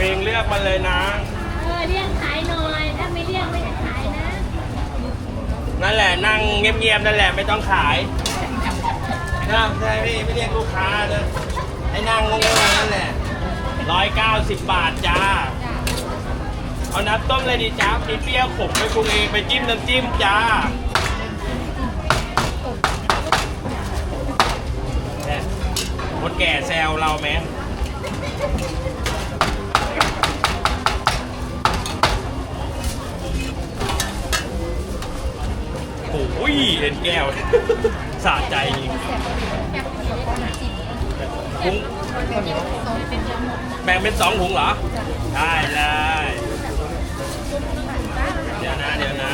เองเลือกมาเลยนะ เออเรียกขายหน่อย ถ้าไม่เรียกไม่จะขายนะ นั่นแหละนั่งเงียบๆนั่นแหละไม่ต้องขายนะใช่พี่ไม่เรียกลูกค้าเลยให้นั่งงงๆนั่นแหละร้อยเก้าสิบบาทจ้า เอาน้ำต้มเลยดีจ้ามีเปรี้ยวขมไปปรุงเองไปจิ้มน้ำจิ้มจ้าเนี่ยคนแก่แซวเราไหม อ้ยเห็นแก้ว สะใจจริงถุงแบ่งเป็นสองถุงเหรอ ได้เลยเดี๋ยวนะเดี๋ยวนะ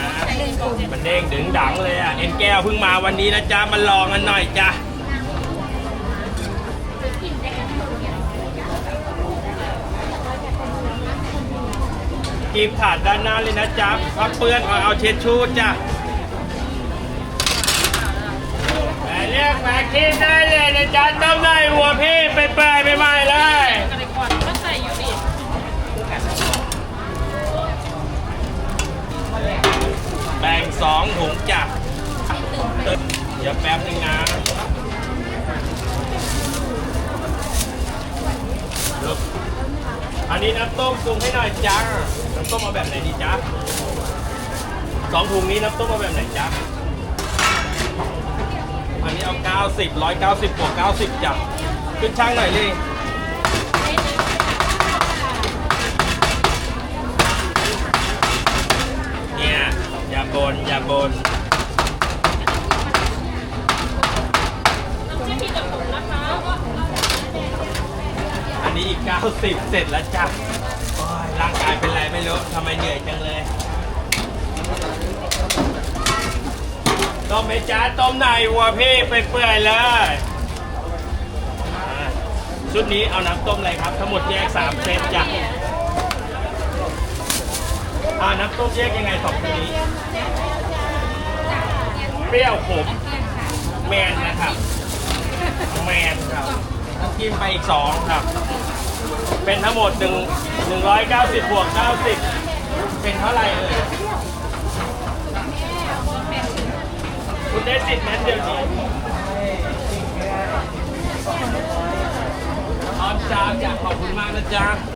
มันเด้งดึงดังเลยอะ เอ็นแก้วเพิ่งมาวันนี้นะจ๊ะ มาลองกันหน่อยจ้ะกีบถาดด้านหน้าเลยนะจ๊ะพับเปื้อนเอาเอาเช็ดชูดจ้ะ เรียกแหมกินได้เลยนะจ๊ะต้มได้หัวพี่ไปเปื่อยไปใหม่เลยแบ่งสองถุงจ้ะเดี๋ยวแป๊บนึงนะลุกอันนี้น้ำต้มปรุงให้หน่อยจ้าน้ำต้มเอาแบบไหนดีจ๊ะสองถุงนี้น้ำต้มเอาแบบไหนจ้า 90 190บวก90จ้ะขึ้นช่างหน่อยเลยเนี่ยอย่าบนอย่าบนอันนี้อีก 90 เสร็จแล้วจ้ะร่างกายเป็นไรไม่รู้ทำไมเหนื่อยจังเลย ต้ม ไหมจ้าต้มในวัวพี่ไปเปื่อยๆเลย ชุดนี้เอาน้ำต้มอะไรครับ ทั้งหมดแยก3เซตจ้ะอ่าน้ำต้มแยกยังไงสองชุดนี้ เปรี้ยวขมแมนนะครับ แมนครับน้ำจิ้มไปอีกสองครับ เป็นทั้งหมดหนึ่งหนึ่งร้อยเก้าสิบบวกเก้าสิบเป็นเท่าไหร่เอ่ยคุณได้สิทธิ์นั้นเดี๋ยวนี้ออน จ้าอยากขอบคุณมากนะจ๊ะ